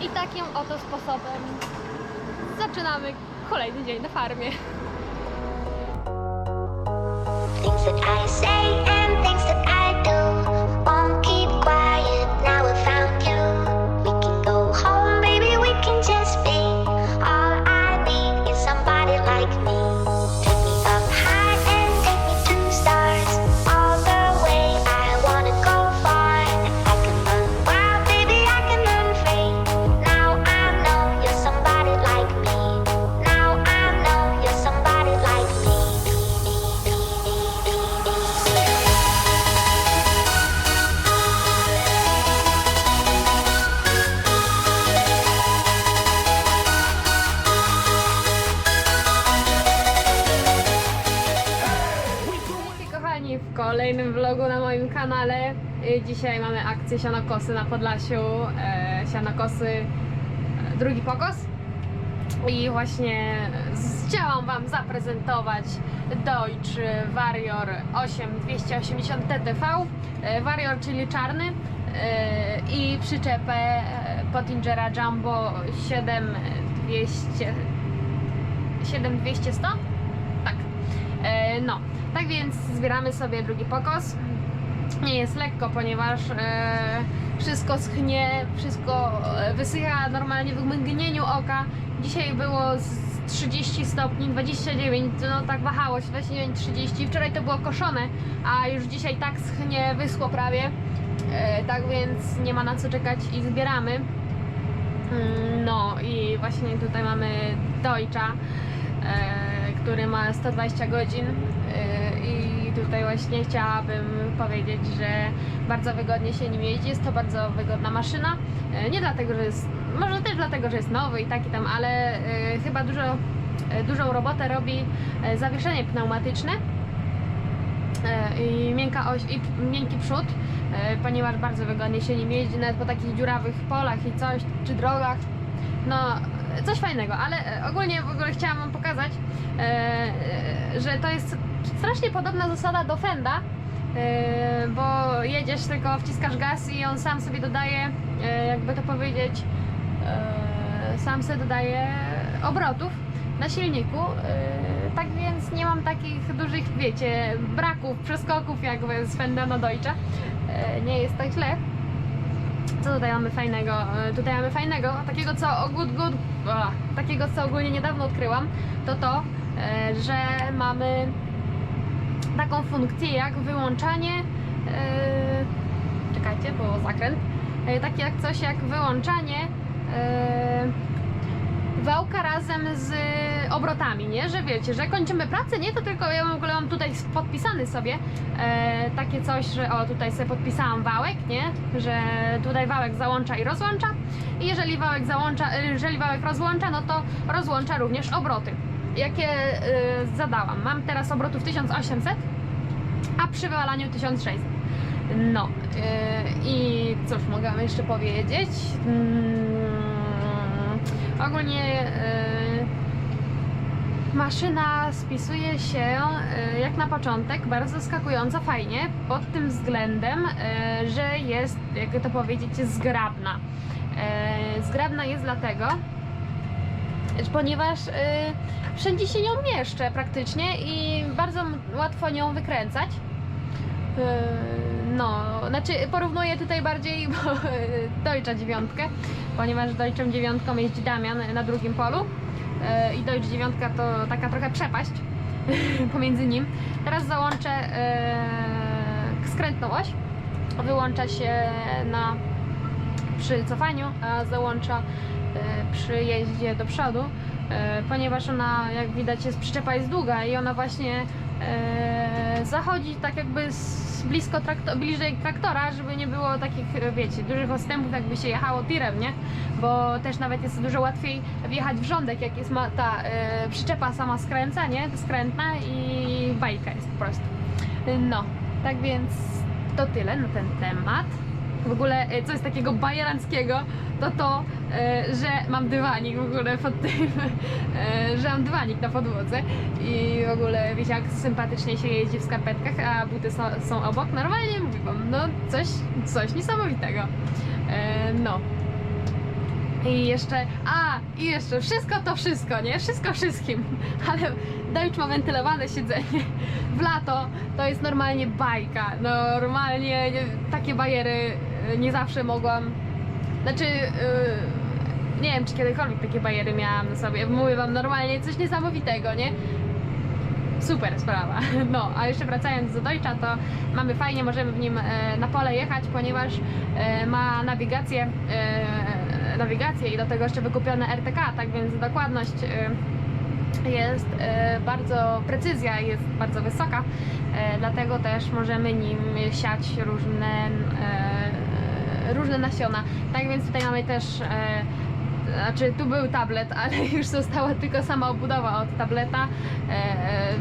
I takim oto sposobem zaczynamy kolejny dzień na farmie. Things that I say w kolejnym vlogu na moim kanale. Dzisiaj mamy akcję sianokosy na Podlasiu. E, sianokosy, e, drugi pokos. I właśnie chciałam Wam zaprezentować Deutsch Warrior 8280 TTV. E, Warrior, czyli czarny. e, I przyczepę Pottingera Jumbo 7200 7200 100? E, no, tak więc zbieramy sobie drugi pokos. Nie jest lekko, ponieważ e, wszystko schnie, wszystko e, wysycha normalnie w mgnieniu oka. Dzisiaj było z 30 stopni, 29, no tak wahało się, 29, 30. Wczoraj to było koszone, a już dzisiaj tak schnie, wyschło prawie. Tak więc nie ma na co czekać i zbieramy. Mm, No i właśnie tutaj mamy Deutscha, który ma 120 godzin e, i tutaj właśnie chciałabym powiedzieć, że bardzo wygodnie się nim jeździ, jest to bardzo wygodna maszyna. E, nie dlatego, że jest, może też dlatego, że jest nowy i taki tam, ale e, chyba dużo, dużą robotę robi zawieszenie pneumatyczne i miękka oś i miękki przód, ponieważ bardzo wygodnie się nim jeździ, nawet po takich dziurawych polach i coś, czy drogach. No, coś fajnego, ale e, ogólnie w ogóle chciałam Wam pokazać, e, e, że to jest strasznie podobna zasada do Fenda, bo jedziesz tylko, wciskasz gaz i on sam sobie dodaje, jakby to powiedzieć, sam sobie dodaje obrotów na silniku. Tak więc nie mam takich dużych, wiecie, braków, przeskoków jakby z Fenda na Deutsche. Nie jest tak źle. Co tutaj mamy fajnego? E, Tutaj mamy fajnego, takiego co good, takiego co ogólnie niedawno odkryłam, to to, e, że mamy taką funkcję jak wyłączanie. e, Czekajcie, było zakręt. Takie jak coś jak wyłączanie wałka razem z obrotami, nie? Że wiecie, że kończymy pracę, nie? To tylko ja w ogóle mam tutaj podpisany sobie e, takie coś, że o tutaj sobie podpisałam wałek, nie? Że tutaj wałek załącza i rozłącza i jeżeli wałek załącza, e, jeżeli wałek rozłącza, no to rozłącza również obroty. Jakie e, zadałam? Mam teraz obrotów 1800, a przy wywalaniu 1600. No e, i cóż mogę jeszcze powiedzieć? Mm, ogólnie e, maszyna spisuje się e, jak na początek bardzo zaskakująco fajnie pod tym względem, e, że jest, jakby to powiedzieć, zgrabna. E, Zgrabna jest dlatego, ponieważ y, wszędzie się nią mieszczę praktycznie i bardzo łatwo nią wykręcać. Y, no, znaczy porównuję tutaj bardziej bo, y, Deutsche dziewiątkę, ponieważ Deutschem dziewiątką jeździ Damian na drugim polu y, i Deutsche dziewiątka to taka trochę przepaść pomiędzy nim. Teraz załączę y, skrętną oś, wyłącza się na przy cofaniu, a załącza e, przy jeździe do przodu, e, ponieważ ona, jak widać, jest przyczepa jest długa i ona właśnie e, zachodzi tak jakby z blisko trakto, bliżej traktora, żeby nie było takich, e, wiecie, dużych odstępów, jakby się jechało tirem, nie? Bo też nawet jest dużo łatwiej wjechać w rządek, jak jest ta e, przyczepa sama skręca, nie? Skrętna i bajka jest po prostu. No, tak więc to tyle na ten temat. W ogóle, e, co jest takiego bajeranckiego, to to, e, że mam dywanik w ogóle pod tym, e, że mam dywanik na podłodze i w ogóle wiecie jak sympatycznie się jeździ w skarpetkach, a buty są, są obok. Normalnie mówię wam, no coś, coś niesamowitego. No. I jeszcze, a i jeszcze wszystko to wszystko, nie? Wszystko wszystkim, ale Deutsch ma wentylowane siedzenie. W lato to jest normalnie bajka. Normalnie nie, takie bajery nie zawsze mogłam. Znaczy, y, nie wiem czy kiedykolwiek takie bajery miałam na sobie. Mówię wam normalnie coś niesamowitego, nie? Super sprawa. No, a jeszcze wracając do Deutscha, to mamy fajnie, możemy w nim e, na pole jechać, ponieważ e, ma nawigację, e, nawigację i do tego jeszcze wykupione RTK, tak więc dokładność jest bardzo, precyzja jest bardzo wysoka, dlatego też możemy nim siać różne, różne nasiona. Tak więc tutaj mamy też e, znaczy tu był tablet, ale już została tylko sama obudowa od tableta e, e,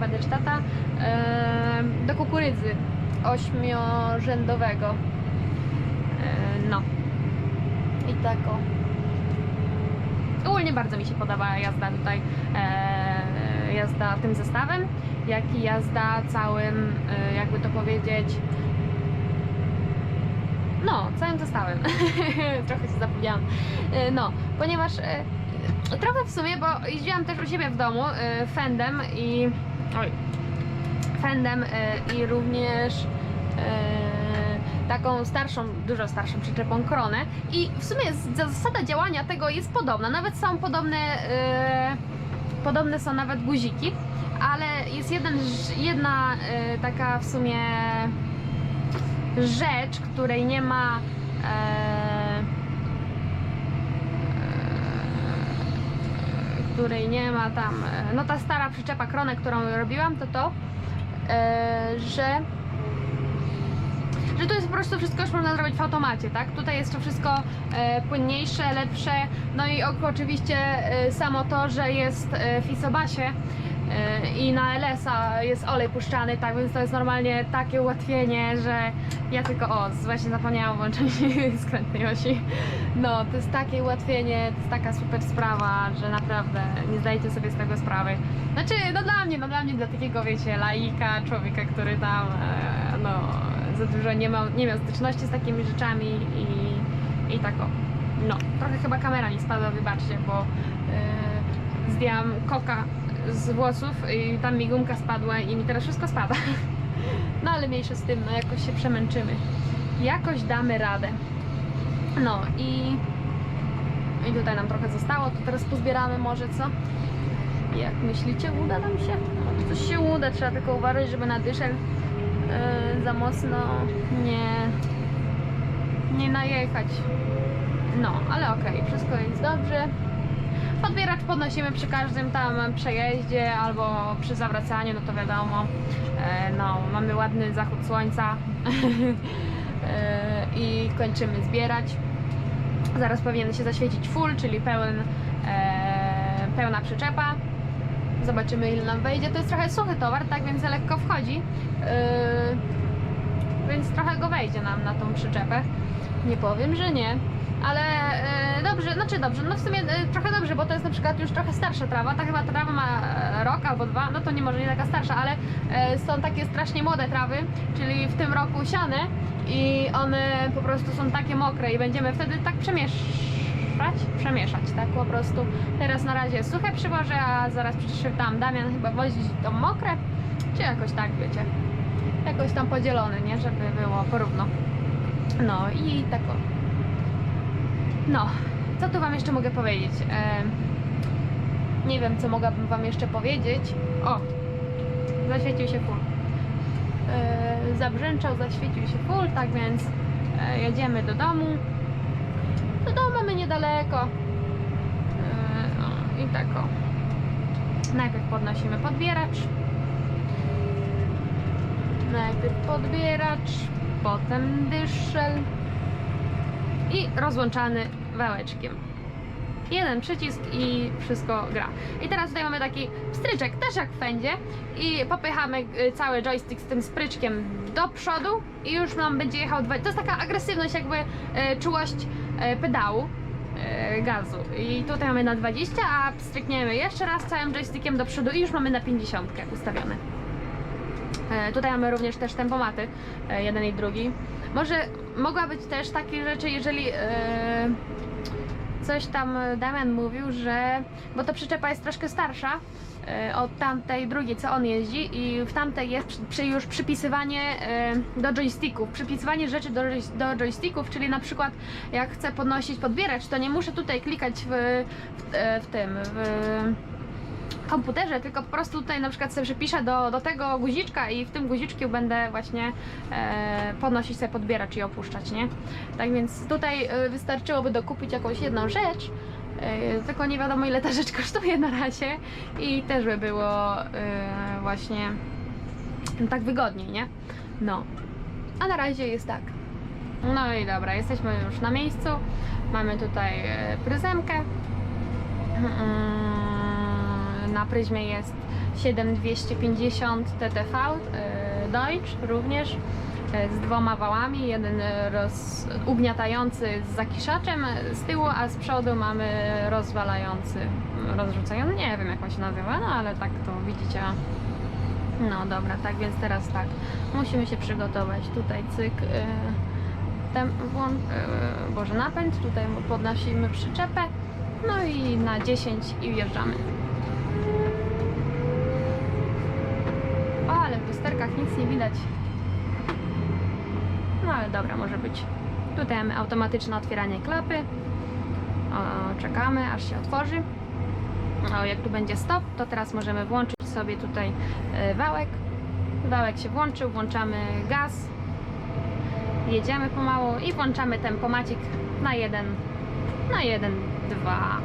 Waderstata, e, do kukurydzy ośmiorzędowego. E, no. I tak o. Ogólnie bardzo mi się podoba jazda tutaj, e, jazda tym zestawem, jak i jazda całym, e, jakby to powiedzieć, no, całym zestawem. Trochę się zapomniałam. E, No, ponieważ e, trochę w sumie, bo jeździłam też u siebie w domu e, Fendem i. Oj. Fendem i również taką starszą, dużo starszą przyczepą Kronę. I w sumie zasada działania tego jest podobna. Nawet są podobne. Podobne są nawet guziki, ale jest jeden, jedna taka w sumie rzecz, której nie ma e, e, której nie ma tam e, no ta stara przyczepa kronę, którą robiłam to to że że to jest po prostu wszystko już można zrobić w automacie, tak? Tutaj jest to wszystko płynniejsze, lepsze, no i oczywiście samo to, że jest w Isobasie i na LS-a jest olej puszczany, tak więc to jest normalnie takie ułatwienie, że ja tylko, o, właśnie zapomniałam włączyć skrętnej osi. No, to jest takie ułatwienie, to jest taka super sprawa, że naprawdę nie zdajecie sobie z tego sprawy. Znaczy, no dla mnie, no dla mnie, dla takiego, wiecie, laika, człowieka, który tam, e, no, za dużo nie, ma, nie miał styczności z takimi rzeczami i, i tak o. No, trochę chyba kamera mi spadła, wybaczcie, bo e, zdjęłam koka z włosów i tam mi gumka spadła i mi teraz wszystko spada. No ale mniejsze z tym, no jakoś się przemęczymy. Jakoś damy radę. No i, i tutaj nam trochę zostało, to teraz pozbieramy może co? Jak myślicie, uda nam się? No, coś się uda, trzeba tylko uważać, żeby na dyszel yy, za mocno nie, nie najechać. No, ale okej, wszystko jest dobrze. Podbieracz podnosimy przy każdym tam przejeździe albo przy zawracaniu, no to wiadomo. E, no, mamy ładny zachód słońca e, i kończymy zbierać. Zaraz powinien się zaświecić full, czyli pełen, e, pełna przyczepa. Zobaczymy ile nam wejdzie. To jest trochę suchy towar, tak więc lekko wchodzi. Więc trochę go wejdzie nam na tą przyczepę. Nie powiem, że nie. Ale e, dobrze, znaczy dobrze, no w sumie e, trochę dobrze, bo to jest na przykład już trochę starsza trawa, ta chyba trawa ma e, rok albo dwa, no to nie może nie taka starsza, ale są takie strasznie młode trawy, czyli w tym roku siane i one po prostu są takie mokre i będziemy wtedy tak przemieszać, przemieszać, tak po prostu. Teraz na razie suche przywożę, a zaraz przecież tam Damian chyba wozi to mokre, czy jakoś tak wiecie, jakoś tam podzielone, nie, żeby było porówno. No i tak o. No, co tu Wam jeszcze mogę powiedzieć? E, nie wiem, co mogłabym Wam jeszcze powiedzieć. O, zaświecił się full. E, zabrzęczał, zaświecił się full, tak więc e, jedziemy do domu. Do domu mamy niedaleko. E, o, I tak o. Najpierw podnosimy podbieracz. Najpierw podbieracz, potem dyszel i rozłączany wałeczkiem. Jeden przycisk i wszystko gra. I teraz tutaj mamy taki stryczek, też jak fędzie i popychamy y, cały joystick z tym spryczkiem do przodu i już nam będzie jechał dwa... To jest taka agresywność, jakby y, czułość y, pedału y, gazu. I tutaj mamy na 20, a strykniemy jeszcze raz całym joystickiem do przodu i już mamy na 50 ustawione. E, Tutaj mamy również też tempomaty, e, jeden i drugi. Może mogła być też takie rzeczy, jeżeli e, coś tam Damian mówił, że. Bo ta przyczepa jest troszkę starsza e, od tamtej drugiej, co on jeździ, i w tamtej jest przy, już przypisywanie e, do joysticków. Przypisywanie rzeczy do, do joysticków, czyli na przykład jak chcę podnosić podbieracz, to nie muszę tutaj klikać w, w, w tym. W, komputerze, tylko po prostu tutaj na przykład sobie przypiszę do, do tego guziczka i w tym guziczku będę właśnie e, podnosić sobie podbieracz i opuszczać, nie? Tak więc tutaj e, wystarczyłoby dokupić jakąś jedną rzecz, e, tylko nie wiadomo ile ta rzecz kosztuje na razie i też by było e, właśnie tak wygodniej, nie? No. A na razie jest tak. No i dobra, jesteśmy już na miejscu. Mamy tutaj e, pryzemkę. Mm, Na pryzmie jest 7250 TTV e, Deutsch również e, z dwoma wałami, jeden roz, ugniatający z zakiszaczem z tyłu, a z przodu mamy rozwalający, rozrzucający, nie wiem jak on się nazywa, no ale tak to widzicie. No dobra, tak więc teraz tak, musimy się przygotować, tutaj cyk, e, tem, włą, e, boże napęd, tutaj podnosimy przyczepę, no i na 10 i wjeżdżamy. O, ale w lusterkach nic nie widać. No ale dobra, może być. Tutaj mamy automatyczne otwieranie klapy. O, czekamy, aż się otworzy. O, jak tu będzie stop, to teraz możemy włączyć sobie tutaj e, wałek. Wałek się włączył, włączamy gaz. Jedziemy pomału i włączamy tempomacik na jeden, na jeden, dwa.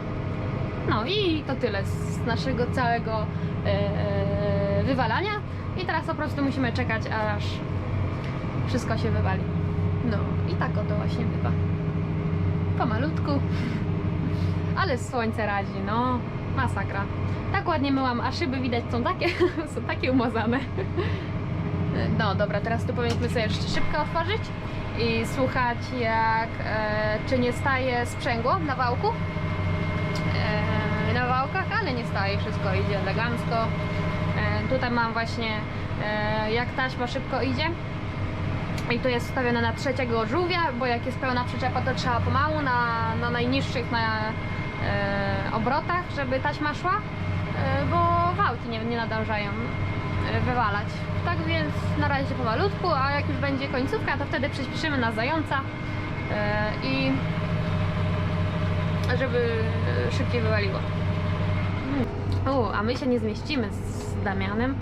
No i to tyle z naszego całego e, wywalania. I teraz po prostu musimy czekać, aż wszystko się wywali. No i tak oto właśnie bywa. Pomalutku. Ale słońce razi, no. Masakra. Tak ładnie myłam, a szyby widać są takie, są takie umazane. No dobra, teraz tu powinniśmy sobie jeszcze szybko otworzyć i słuchać jak, e, czy nie staje sprzęgło na wałku. Na wałkach, ale nie staje, wszystko idzie elegancko. E, tutaj mam właśnie e, jak taśma szybko idzie. I tu jest ustawione na trzeciego żółwia, bo jak jest pełna przyczepa, to trzeba pomału na, na najniższych na, e, obrotach, żeby taśma szła, e, bo wałki nie, nie nadążają e, wywalać. Tak więc na razie pomalutku, a jak już będzie końcówka, to wtedy przyspieszymy na zająca e, i żeby szybciej wywaliło. U, a my się nie zmieścimy z Damianem,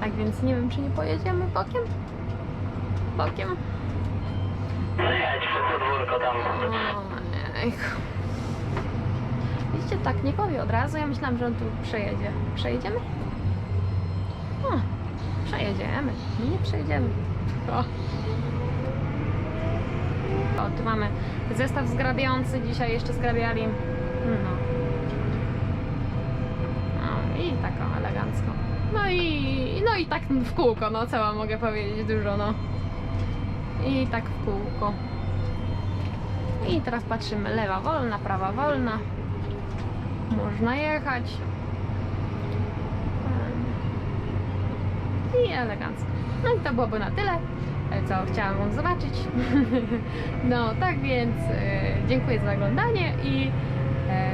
tak więc nie wiem, czy nie pojedziemy bokiem. Bokiem. Jedź przez podwórko tam. Ojejku. Widzicie, tak nie powie od razu. Ja myślałam, że on tu przejedzie. Przejedziemy? O, przejedziemy. Nie przejedziemy. O. o, tu mamy zestaw zgrabiający. Dzisiaj jeszcze zgrabiali. No. I tak o, elegancko. No i, no i tak w kółko, no wam mogę powiedzieć dużo, no. I tak w kółko. I teraz patrzymy, lewa wolna, prawa wolna. Można jechać. I elegancko. No i to byłoby na tyle, co chciałam Wam zobaczyć. No, tak więc e, dziękuję za oglądanie i e,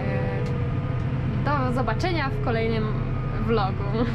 do zobaczenia w kolejnym vlogu.